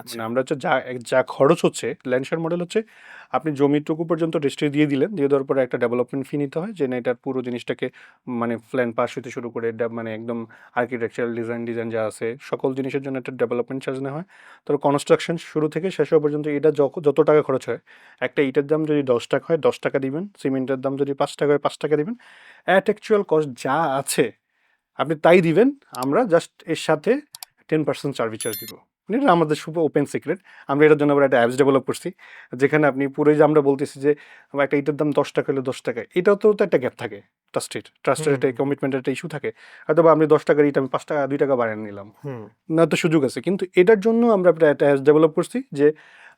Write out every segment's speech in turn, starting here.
আচ্ছা। মানে আমরা হচ্ছে যা যা খরচ হচ্ছে ল্যান্ড শেয়ার মডেল হচ্ছে, আপনি জমিটুকু পর্যন্ত রেজিস্ট্রি দিয়ে দিলেন, দিয়ে দেওয়ার পরে একটা ডেভেলপমেন্ট ফি নিতে হয়, যে না এটার পুরো জিনিসটাকে মানে প্ল্যান পাস হতে শুরু করে মানে একদম আর্কিটেকচারাল ডিজাইন ডিজাইন যা আছে, সকল জিনিসের জন্য একটা ডেভেলপমেন্ট চার্জ নেওয়া হয়। তো কনস্ট্রাকশন শুরু থেকে শেষ হওয়া পর্যন্ত এটা যত টাকা খরচ হয়, একটা ইটের দাম যদি দশ টাকা হয়, দশ টাকা দিবেন, সিমেন্টের দাম যদি পাঁচ টাকা হয়, পাঁচ টাকা দিবেন অ্যাট অ্যাকচুয়াল কস্ট যা আছে, আপনি তাই দিবেন, আমরা জাস্ট এর সাথে টেন পার্সেন্ট সার্ভিস চার্জ দিব। এটা আমাদের শুভ ওপেন সিক্রেট আমরা এটার জন্য আবার একটা অ্যাপস ডেভেলপ করছি যেখানে আপনি পুরো যে আমরা বলতেছি যে একটা এটার দাম দশ টাকা হলে দশ টাকা এটাও তো একটা গ্যাপ থাকে ট্রাস্টেড ট্রাস্টের একটা কমিটমেন্টের একটা ইস্যু থাকে। হয়তো বা আপনি দশ টাকার ইট আমি পাঁচ টাকা দুই টাকা বাড়িয়ে নিলাম। না তো সুযোগ আছে। কিন্তু এটার জন্য আমরা একটা একটা অ্যাপস ডেভেলপ করছি যে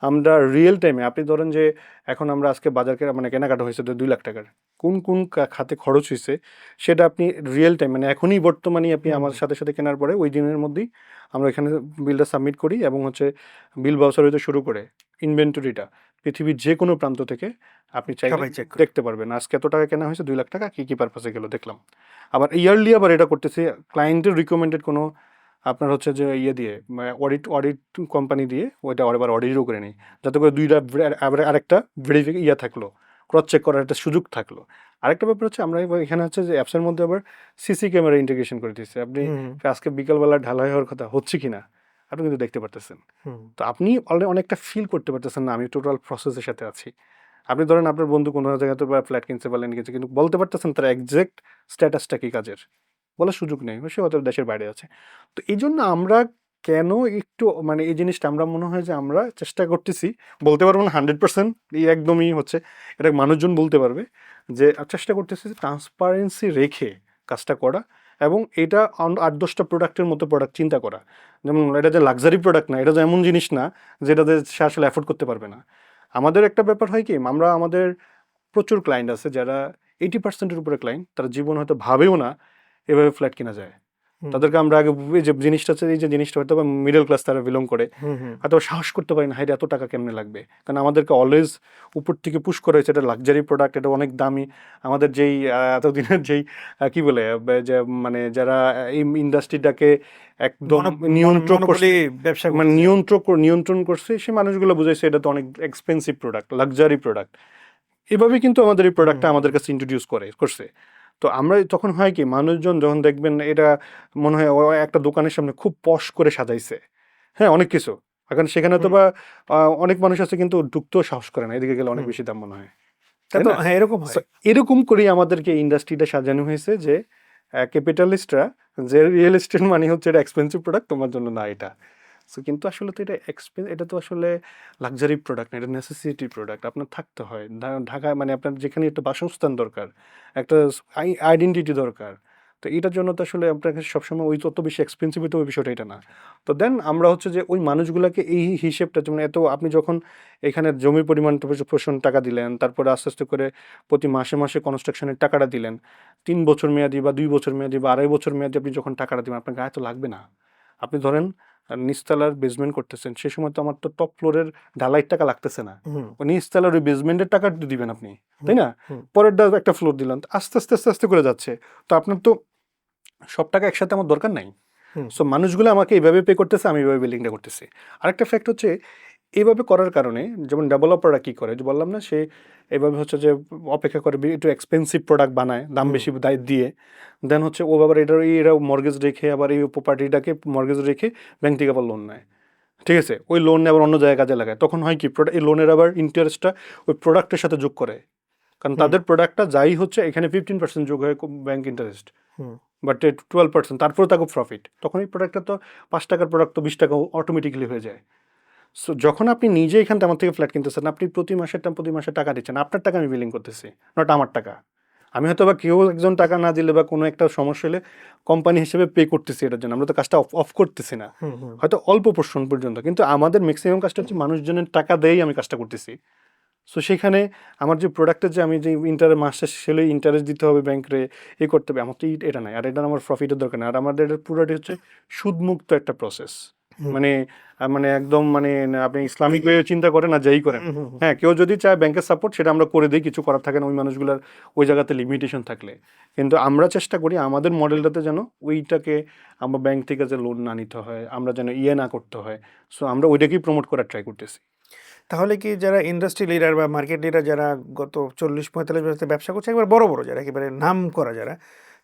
আমরা রিয়েল টাইমে আপনি ধরেন যে এখন আমরা আজকে বাজারকে মানে কেনাকাটা হয়েছে তো দুই লাখ টাকার কোন কোন খাতে খরচ হয়েছে সেটা আপনি রিয়েল টাইম মানে এখনই বর্তমানে আপনি আমার সাথে সাথে কেনার পরে ওই দিনের মধ্যেই আমরা এখানে বিলটা সাবমিট করি এবং হচ্ছে বিল বাউসার হইতে শুরু করে। ইনভেন্টরিটা পৃথিবীর যে কোনো প্রান্ত থেকে আপনি। দেখতে পারবেন। আজকে এত টাকা কেনা হয়েছে দুই লাখ টাকা কী কী পারপাসে গেলো দেখলাম। আবার ইয়ারলি আবার এটা করতেছে ক্লায়েন্টের রিকমেন্ডেড কোনো আপনার হচ্ছে যে ইয়ে দিয়ে অডিট অডিট কোম্পানি দিয়ে ওইটা আবার অডিটও করে নিই। যাতে করে দুইটা আবার আরেকটা ভেরিফিক ইয়া থাকল ক্রস চেক করার একটা সুযোগ থাকল। আরেকটা ব্যাপার হচ্ছে আমরা এখানে হচ্ছে যে অ্যাপসের মধ্যে আবার সিসি ক্যামেরা ইন্টিগ্রেশন করে দিচ্ছে আপনি আজকে বিকালবেলা ঢালাই হওয়ার কথা হচ্ছে কি না? আপনি কিন্তু দেখতে পারতেছেন। তো আপনি অলরেডি অনেকটা ফিল করতে পারতেছেন না আমি টোটাল প্রসেসের সাথে আছি। আপনি ধরেন আপনার বন্ধু কোনো জায়গাতে বা ফ্ল্যাট কিনছে বা ল্যান্ড কিনছে কিন্তু বলতে পারতেছেন তার একজ্যাক্ট স্ট্যাটাসটা কি কাজের? বলার সুযোগ নেই, সে হয়তো দেশের বাইরে আছে। তো এই জন্য আমরা কেন একটু মানে এই জিনিসটা আমরা মনে হয় যে আমরা চেষ্টা করতেছি, বলতে পারব না হান্ড্রেড পার্সেন্ট এই একদমই হচ্ছে, এটা মানুষজন বলতে পারবে যে চেষ্টা করতেছি ট্রান্সপারেন্সি রেখে কাজটা করা এবং এটা আট দশটা প্রোডাক্টের মতো প্রোডাক্ট চিন্তা করা। যেমন এটা যে লাক্সারি প্রোডাক্ট না, এটা যে এমন জিনিস না যেটাতে সে আসলে অ্যাফোর্ড করতে পারবে না। আমাদের একটা ব্যাপার হয় কি, আমরা আমাদের প্রচুর ক্লায়েন্ট আছে যারা এইটি পার্সেন্টের উপরে ক্লায়েন্ট তারা জীবন হয়তো ভাবেও না এভাবে ফ্ল্যাট কিনা যায়। তাদেরকে আমরা আগে এই যে জিনিসটা হচ্ছে এই যে জিনিসটা হয়তো মিডল ক্লাস তারা বিলং করে। হয়তো সাহস করতে পারি না হাইরে এত টাকা কেমনে লাগবে? কারণ আমাদেরকে অলওয়েজ উপর থেকে পুশ করা হয়েছে এটা লাক্সারি প্রোডাক্ট এটা অনেক দামি। আমাদের যেই এতদিনের যেই কি বলে যে মানে যারা এই ইন্ডাস্ট্রিটাকে একদম নিয়ন্ত্রণ করছে ব্যবসা মানে নিয়ন্ত্রণ নিয়ন্ত্রণ করছে সে মানুষগুলো বুঝাইছে এটা তো অনেক এক্সপেন্সিভ প্রোডাক্ট লাক্সারি প্রোডাক্ট এভাবে কিন্তু আমাদের এই প্রোডাক্টটা। আমাদের কাছে ইন্ট্রোডিউস করে করছে। তো আমরা তখন হয় কি মানুষজন যখন দেখবেন এটা মনে হয় একটা দোকানের সামনে খুব পশ করে সাজাইছে। হ্যাঁ অনেক কিছু। এখন সেখানে তো বা অনেক মানুষ আছে কিন্তু ঢুকতেও সাহস করে না এদিকে গেলে অনেক বেশি দাম মনে হয়? হ্যাঁ এরকম এরকম করেই আমাদেরকে ইন্ডাস্ট্রিটা সাজানো হয়েছে যে ক্যাপিটালিস্টরা যে রিয়েল এস্টেট মানে হচ্ছে এটা এক্সপেন্সিভ প্রোডাক্ট তোমার জন্য না এটা। সো কিন্তু আসলে তো এটা এক্সপেন্স এটা তো আসলে লাক্সারি প্রোডাক্ট না, এটা নেসেসিটি প্রোডাক্ট আপনার থাকতে হয়। ঢাকায় মানে আপনার যেখানে একটা বাসস্থান দরকার, একটা আইডেন্টিটি দরকার, তো এটার জন্য তো আসলে আপনার কাছে সবসময় ওই তত বেশি এক্সপেন্সিভ তো ওই বিষয়টা এটা না। তো দেন আমরা হচ্ছে যে ওই মানুষগুলোকে এই হিসেবটা যেমন এত, আপনি যখন এখানে জমির পরিমাণ পোষণ টাকা দিলেন, তারপরে আস্তে আস্তে করে প্রতি মাসে মাসে কনস্ট্রাকশনের টাকাটা দিলেন, তিন বছর মেয়াদি বা দুই বছর মেয়াদি বা আড়াই বছর মেয়াদি আপনি যখন টাকাটা দিবেন, আপনার গায়ে তো লাগবে না। আপনি ধরেন নিচতলার বেসমেন্ট করতেছেন সে সময় তো আমার তো টপ ফ্লোরের ঢালাইয়ের টাকা লাগতেছে না। ওই নিচতলার ওই বেসমেন্টের টাকা দিবেন আপনি তাই না? পরেরটা পরের ডাল একটা ফ্লোর দিলাম আস্তে আস্তে আস্তে আস্তে করে যাচ্ছে। তো আপনার তো সব টাকা একসাথে আমার দরকার নাই। সো মানুষগুলো আমাকে এইভাবে পে করতেছে আমি এইভাবে বিল্ডিংটা করতেছি। আরেকটা ফ্যাক্ট হচ্ছে এইভাবে করার কারণে যেমন ডেভেলপাররা কি করে যে বললাম না সে এইভাবে হচ্ছে যে অপেক্ষা করে একটু এক্সপেন্সিভ প্রোডাক্ট বানায় দাম বেশি দায় দিয়ে। দেন হচ্ছে ও আবার এটা এরা মর্গেজ রেখে আবার এই প্রপার্টিটাকে মর্গেজ রেখে ব্যাংক থেকে আবার লোন নেয়। ঠিক আছে? ওই লোন আবার অন্য জায়গায় কাজে লাগায়। তখন হয় কি প্রোডাক্ট এই লোনের আবার ইন্টারেস্টটা ওই প্রোডাক্টের সাথে যোগ করে। কারণ তাদের প্রোডাক্টটা যাই হচ্ছে এখানে ফিফটিন পার্সেন্ট যোগ হয় ব্যাংক ইন্টারেস্ট হুম। বাট টুয়েলভ পার্সেন্ট তারপরে তাকে প্রফিট তখন এই প্রোডাক্টটা তো পাঁচ টাকার প্রোডাক্ট তো বিশ টাকা অটোমেটিক্যালি হয়ে যায়। সো যখন আপনি নিজে এখান থেকে আমার থেকে ফ্ল্যাট কিনতেছেন আপনি প্রতি মাসে টা- প্রতি মাসে টাকা দিচ্ছেন। আপনার টাকা আমি বিলিং করতেছি নট আমার টাকা। আমি হয়তো বা কেউ একজন টাকা না দিলে বা কোনো একটা সমস্যা হলে কোম্পানি হিসেবে পে করতেছি এটার জন্য। আমরা তো কাজটা অফ অফ করতেছি না। হয়তো অল্প পোর্শন পর্যন্ত কিন্তু আমাদের ম্যাক্সিমাম কাজটা হচ্ছে মানুষজনের টাকা দিয়েই আমি কাজটা করতেছি। সো সেখানে আমার যে প্রোডাক্টের যে আমি যে ইন্টার মাসে শেষে ইন্টারেস্ট দিতে হবে ব্যাংকে এ করতে হবে আমার তো এটা নাই। আর এটা আমার প্রফিটের দরকার নেই। আর আমাদের পুরোটি হচ্ছে সুদমুক্ত একটা প্রসেস। মানে মানে একদম মানে আপনি ইসলামিক ওয়ে চিন্তা করেন আর যাই করেন। হ্যাঁ কেউ যদি চায় ব্যাংকের সাপোর্ট সেটা আমরা করে দিই কিছু করার থাকে না ওই মানুষগুলোর ওই জায়গাতে লিমিটেশন থাকলে। কিন্তু আমরা চেষ্টা করি আমাদের মডেলটাতে যেন ওইটাকে আমরা ব্যাংক থেকে যে লোন না নিতে হয় আমরা যেন ইয়ে না করতে হয়। সো আমরা ওইটাকেই প্রমোট করার ট্রাই করতেছি। তাহলে কি যারা ইন্ডাস্ট্রি লিডার বা মার্কেট লিডার যারা গত চল্লিশ পঁয়তাল্লিশ বছর ব্যবসা করছে একবার বড় বড় যারা একেবারে নাম করা যারা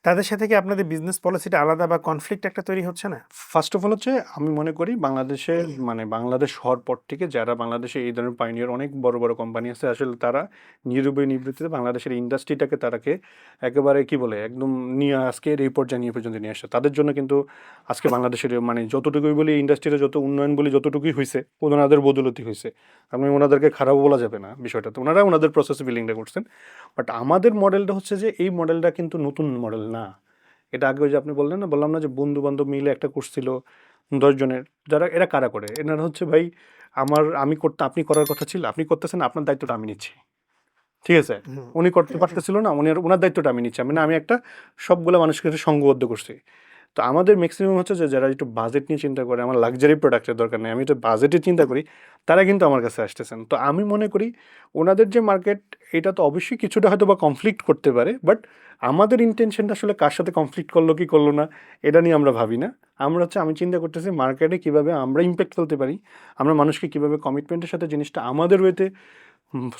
তাদের সাথে কি আপনাদের বিজনেস পলিসিটা আলাদা বা কনফ্লিক্ট একটা তৈরি হচ্ছে না? ফার্স্ট অফ অল হচ্ছে আমি মনে করি বাংলাদেশে মানে বাংলাদেশ হওয়ার পর থেকে যারা বাংলাদেশে এই ধরনের পাইনিয়ার অনেক বড় বড় কোম্পানি আছে আসলে তারা নিরুপায় নিবৃত্তিতে বাংলাদেশের ইন্ডাস্ট্রিটাকে তারাকে একেবারে কি বলে একদম নিয়ে আজকে এই পর্যায়ে নিয়ে পর্যন্ত নিয়ে আসে তাদের জন্য কিন্তু আজকে বাংলাদেশের মানে যতটুকুই বলি ইন্ডাস্ট্রিতে যত উন্নয়ন বলি যতটুকুই হয়েছে ওনাদের বদলতি হয়েছে আমি ওনাদেরকে খারাপ বলা যাবে না বিষয়টা। তো ওনারা ওনাদের প্রসেস বিলিংটা করছেন। বাট আমাদের মডেলটা হচ্ছে যে এই মডেলটা কিন্তু নতুন মডেল না। এটা আগে যে আপনি বললেন না বললাম না যে বন্ধু বান্ধব মিলে একটা কোর্স ছিল দশজনের যারা এরা কারা করে? এনারা হচ্ছে ভাই আমার আমি করতে আপনি করার কথা ছিল আপনি করতেছেন আপনার দায়িত্বটা আমি নিচ্ছি। ঠিক আছে? উনি করতে পারতেছিল না উনি ওনার দায়িত্বটা আমি নিচ্ছি। মানে না আমি একটা সবগুলো মানুষকে সঙ্গবদ্ধ করছি। তো আমাদের ম্যাক্সিমাম হচ্ছে যে যারা একটু বাজেট নিয়ে চিন্তা করে, আমার লাক্সারি প্রোডাক্টের দরকার নেই, আমি তো বাজেটে চিন্তা করি, তারা কিন্তু আমার কাছে আসতেছেন। তো আমি মনে করি ওনাদের যে মার্কেট এটা তো অবশ্যই কিছুটা হয়তো বা কনফ্লিক্ট করতে পারে বাট আমাদের ইন্টেনশনটা আসলে কার সাথে কনফ্লিক্ট করল, কি করল না, এটা নিয়ে আমরা ভাবি না। আমরা হচ্ছে, আমি চিন্তা করতেছি মার্কেটে কীভাবে আমরা ইম্প্যাক্ট ফেলতে পারি, আমরা মানুষকে কীভাবে কমিটমেন্টের সাথে জিনিসটা আমাদের ওয়েতে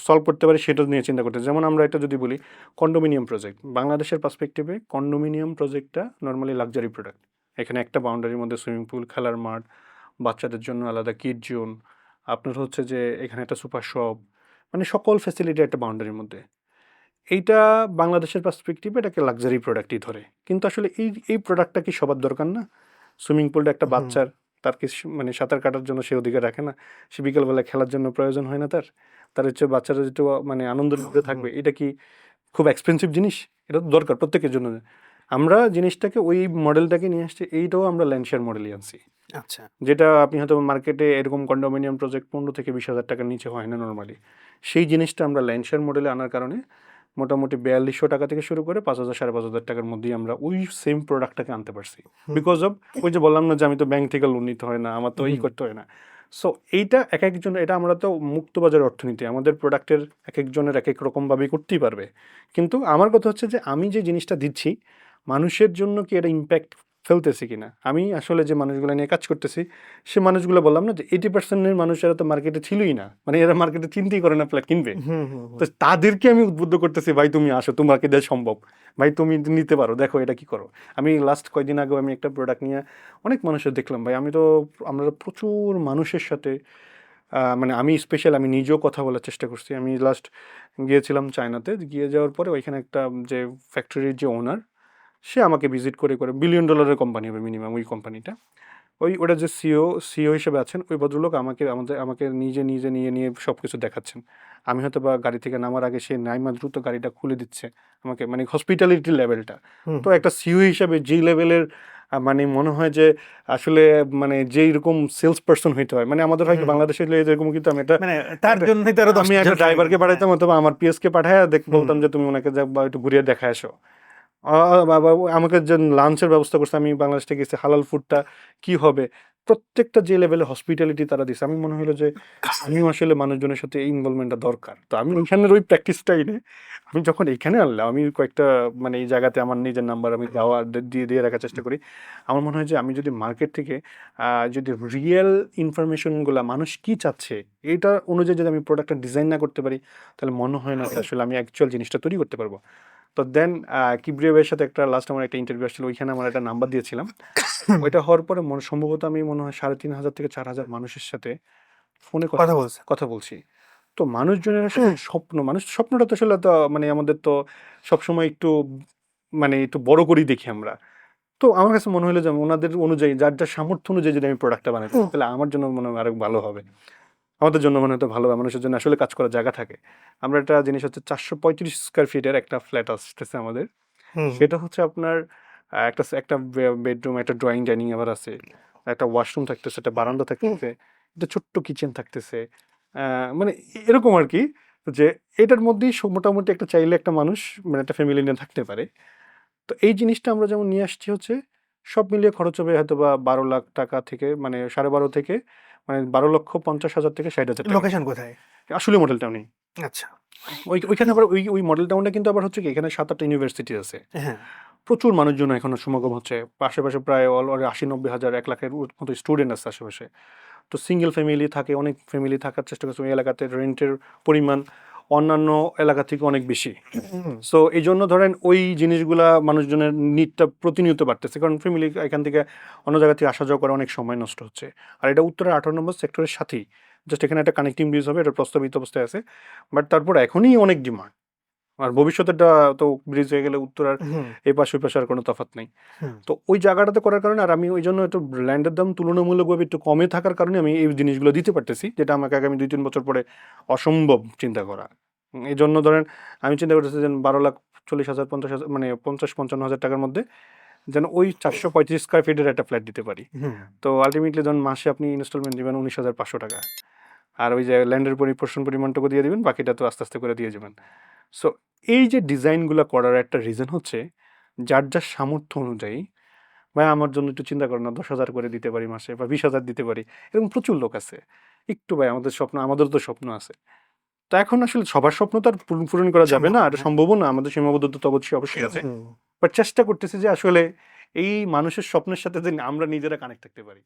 সলভ করতে পারি সেটা নিয়ে চিন্তা করতে যেমন আমরা এটা যদি বলি কন্ডোমিনিয়াম প্রজেক্ট বাংলাদেশের পার্সপেক্টিভে কন্ডোমিনিয়াম প্রজেক্টটা নর্মালি লাক্সারি প্রোডাক্ট এখানে একটা বাউন্ডারির মধ্যে সুইমিং পুল খেলার মাঠ বাচ্চাদের জন্য আলাদা কিড জোন আপনার হচ্ছে যে এখানে একটা সুপার শপ মানে সকল ফ্যাসিলিটি একটা বাউন্ডারির মধ্যে। এইটা বাংলাদেশের পার্সপেক্টিভে এটাকে লাক্সারি প্রোডাক্টই ধরে। কিন্তু আসলে এই এই প্রোডাক্টটা কি সবার দরকার না? সুইমিং পুলটা একটা বাচ্চার তার কি মানে সাঁতার কাটার জন্য সে অধিকার রাখে না। সে বিকেলবেলা খেলার জন্য প্রয়োজন হয় না তার। তার হচ্ছে বাচ্চারা যেটা মানে আনন্দের মধ্যে থাকবে এটা কি খুব এক্সপেন্সিভ জিনিস? এটা তো দরকার প্রত্যেকের জন্য। আমরা জিনিসটাকে ওই মডেলটাকে নিয়ে আসছি এইটাও আমরা ল্যান্ডশেয়ার মডেলই আনছি। আচ্ছা। যেটা আপনি হয়তো মার্কেটে এরকম কন্ডোমিনিয়াম প্রজেক্ট পনেরো থেকে বিশ হাজার টাকার নিচে হয় না নর্মালি সেই জিনিসটা আমরা ল্যান্ডশেয়ার মডেলে আনার কারণে মোটামুটি বিয়াল্লিশশো টাকা থেকে শুরু করে পাঁচ হাজার সাড়ে পাঁচ হাজার টাকার মধ্যেই আমরা ওই সেম প্রোডাক্টটাকে আনতে পারছি। বিকজ অফ ওই যে বললাম না যে আমি তো ব্যাংক থেকে লোন নিতে হয় না আমার তো এই করতে হয় না। সো এইটা এক একজন এটা আমরা তো মুক্তবাজার অর্থনীতি আমাদের প্রোডাক্টের এক একজনের এক এক রকমভাবেই করতেই পারবে। কিন্তু আমার কথা হচ্ছে যে আমি যে জিনিসটা দিচ্ছি মানুষের জন্য কি এটা ইম্প্যাক্ট ফেলতেছি কিনা? আমি আসলে যে মানুষগুলো নিয়ে কাজ করতেছি সে মানুষগুলো বললাম না যে এইটি পার্সেন্টের মানুষেরা তো মার্কেটে ছিলই না। মানে এরা মার্কেটে চিন্তাই করে না ফ্ল্যাট কিনবে। তো তাদেরকে আমি উদ্বুদ্ধ করতেছি ভাই তুমি আসো তোমাকে দেওয়া সম্ভব। ভাই তুমি নিতে পারো দেখো এটা কি করো। আমি লাস্ট কয়েকদিন আগেও আমি একটা প্রোডাক্ট নিয়ে অনেক মানুষের দেখলাম ভাই আমি তো আমরা প্রচুর মানুষের সাথে মানে আমি স্পেশাল আমি নিজেও কথা বলার চেষ্টা করছি। আমি লাস্ট গিয়েছিলাম চায়নাতে গিয়ে যাওয়ার পরে ওইখানে একটা যে ফ্যাক্টরির যে ওনার সে আমাকে ভিজিট করে করে বিলিয়ন ডলারের কোম্পানি হবে মিনিমাম ওই কোম্পানিটা ওই ওটা যে সিও সিও হিসেবে আছেন ওই ভদ্রলোক আমাকে আমাদের আমাকে নিজে নিজে নিয়ে নিয়ে সব কিছু দেখাচ্ছেন। আমি হয়তো বা গাড়ি থেকে নামার আগে সে নাইমা দ্রুত গাড়িটা খুলে দিচ্ছে আমাকে মানে হসপিটালিটি লেভেলটা তো একটা সিও হিসাবে যে লেভেলের মানে মনে হয় যে আসলে মানে যেই রকম সেলস পার্সন হইতে হয় মানে আমাদের হয় হুম। বাংলাদেশে যেরকম কিন্তু আমি এটা মানে তার তারা আমি একটা ড্রাইভারকে পাঠাইতাম অথবা আমার পিএসকে পাঠায় দেখ বলতাম যে তুমি ওনাকে যা একটু ঘুরিয়ে দেখা আসো। আমাকে যে লাঞ্চের ব্যবস্থা করছে আমি বাংলাদেশ থেকে গেছি হালাল ফুডটা কি হবে? প্রত্যেকটা যে লেভেলে হসপিটালিটি তারা দিছে। আমি মনে হলো যে আমিও আসলে মানুষজনের সাথে এই ইনভলভমেন্টটা দরকার। তো আমি ওইখানের ওই প্র্যাকটিসটাই নেই। আমি যখন এখানে আনলাম আমি কয়েকটা মানে এই জায়গাতে আমার নিজের নাম্বার আমি দেওয়া দিয়ে দিয়ে রাখার চেষ্টা করি। আমার মনে হয় যে আমি যদি মার্কেট থেকে যদি রিয়েল ইনফরমেশনগুলো মানুষ কি চাচ্ছে এটা অনুযায়ী যদি আমি প্রোডাক্টটা ডিজাইন না করতে পারি তাহলে মনে হয় না যে আসলে আমি অ্যাকচুয়াল জিনিসটা তৈরি করতে পারব। তো দেন কিব্রিয়াবের সাথে একটা লাস্ট আমার একটা ইন্টারভিউ আসছিল ওইখানে আমার একটা নাম্বার দিয়েছিলাম। ওইটা হওয়ার পরে মনে সম্ভবত আমি মনে হয় সাড়ে তিন হাজার থেকে চার হাজার মানুষের সাথে ফোনে কথা বলছে কথা বলছি। তো মানুষজনের আসলে স্বপ্ন মানুষ স্বপ্নটা তো আসলে তো মানে আমাদের তো সবসময় একটু মানে একটু বড় করেই দেখি আমরা। তো আমার কাছে মনে হলো যে ওনাদের অনুযায়ী যার যার সামর্থ্য অনুযায়ী যদি আমি প্রোডাক্টটা বানাই। তাহলে আমার জন্য মনে হয় আরও ভালো হবে। আমাদের জন্য মনে হয়তো ভালো মানুষের জন্য আসলে কাজ করার জায়গা থাকে। আমরা একটা জিনিস হচ্ছে চারশো পঁয়ত্রিশ স্কোয়ার ফিটের একটা ফ্ল্যাট আসতেছে আমাদের। সেটা হচ্ছে আপনার একটা একটা বেডরুম একটা ড্রয়িং ডাইনিং আবার আছে। একটা ওয়াশরুম থাকতেছে একটা বারান্দা থাকতেছে একটা ছোট্ট কিচেন থাকতেছে। মানে এরকম আর কি যে এটার মধ্যেই মোটামুটি একটা চাইলে একটা মানুষ মানে একটা ফ্যামিলি নিয়ে থাকতে পারে। তো এই জিনিসটা আমরা যেমন নিয়ে আসছি হচ্ছে সব মিলিয়ে খরচ হবে হয়তো বা বারো লাখ টাকা থেকে মানে সাড়ে বারো থেকে মানে বারো লক্ষ পঞ্চাশ হাজার থেকে ষাট হাজার লোকেশন কোথায়? আসলে মডেল টাউনে আচ্ছা। ওই ওইখানে আবার ওই ওই মডেল টাউনটা কিন্তু আবার হচ্ছে কি এখানে সাত আটটা ইউনিভার্সিটি আছে। হ্যাঁ। প্রচুর মানুষজন এখনও সমাগম হচ্ছে। আশেপাশে প্রায় অলরেডি আশি নব্বই হাজার এক লাখের মতো স্টুডেন্ট আছে আশেপাশে। তো সিঙ্গেল ফ্যামিলি থাকে অনেক ফ্যামিলি থাকার চেষ্টা করছে। ওই এলাকাতে রেন্টের পরিমাণ অন্যান্য এলাকা থেকে অনেক বেশি। সো এই জন্য ধরেন ওই জিনিসগুলা মানুষজনের নিটটা প্রতিনিয়ত বাড়তেছে। কারণ ফ্যামিলি এখান থেকে অন্য জায়গা থেকে আসা যাওয়া করে অনেক সময় নষ্ট হচ্ছে। আর এটা উত্তরের আঠারো নম্বর সেক্টরের সাথেই। জাস্ট এখানে একটা কানেক্টিং ব্রিজ হবে এটা প্রস্তাবিত অবস্থায় আছে। বাট তারপর এখনই অনেক ডিমান্ড আর ভবিষ্যতেটা তো ব্রিজ হয়ে গেলে উত্তর আর এই পাশে ওই পাশে আর কোনো তফাৎ নেই। তো ওই জায়গাটাতে করার কারণে আর আমি ওই জন্য একটু ল্যান্ডের দাম তুলনামূলকভাবে একটু কমে থাকার কারণে আমি এই জিনিসগুলো দিতে পারতেছি যেটা আমাকে আগামী দুই তিন বছর পরে অসম্ভব চিন্তা করা। এই জন্য ধরেন আমি চিন্তা করতেছি যে বারো লাখ চল্লিশ হাজার পঞ্চাশ হাজার মানে পঞ্চাশ পঞ্চান্ন হাজার টাকার মধ্যে যেন ওই চারশো পঁয়ত্রিশ স্কোয়ার ফিটের একটা ফ্ল্যাট দিতে পারি। তো আলটিমেটলি যখন মাসে আপনি ইনস্টলমেন্ট দেবেন উনিশ হাজার পাঁচশো টাকা। আর ওই যে ল্যান্ডের পরিপোষণ পরিমাণটুকু দিয়ে দিবেন বাকিটা তো আস্তে আস্তে করে দিয়ে যাবেন। সো এই যে ডিজাইনগুলো করার একটা রিজন হচ্ছে যার যার সামর্থ্য অনুযায়ী ভাই আমার জন্য একটু চিন্তা করেন না দশ হাজার করে দিতে পারি মাসে বা বিশ হাজার দিতে পারি এরকম প্রচুর লোক আছে। একটু ভাই আমাদের স্বপ্ন আমাদেরও তো স্বপ্ন আছে। তো এখন আসলে সবার স্বপ্ন তো আর পূরণ- পূরণ করা যাবে না এটা সম্ভব। সম্ভবও না। আমাদের সীমাবদ্ধতা তো অবশ্যই অবশ্যই আছে। বাট চেষ্টা করতেছি যে আসলে এই মানুষের স্বপ্নের সাথে যে আমরা নিজেরা কানেক্ট থাকতে পারি।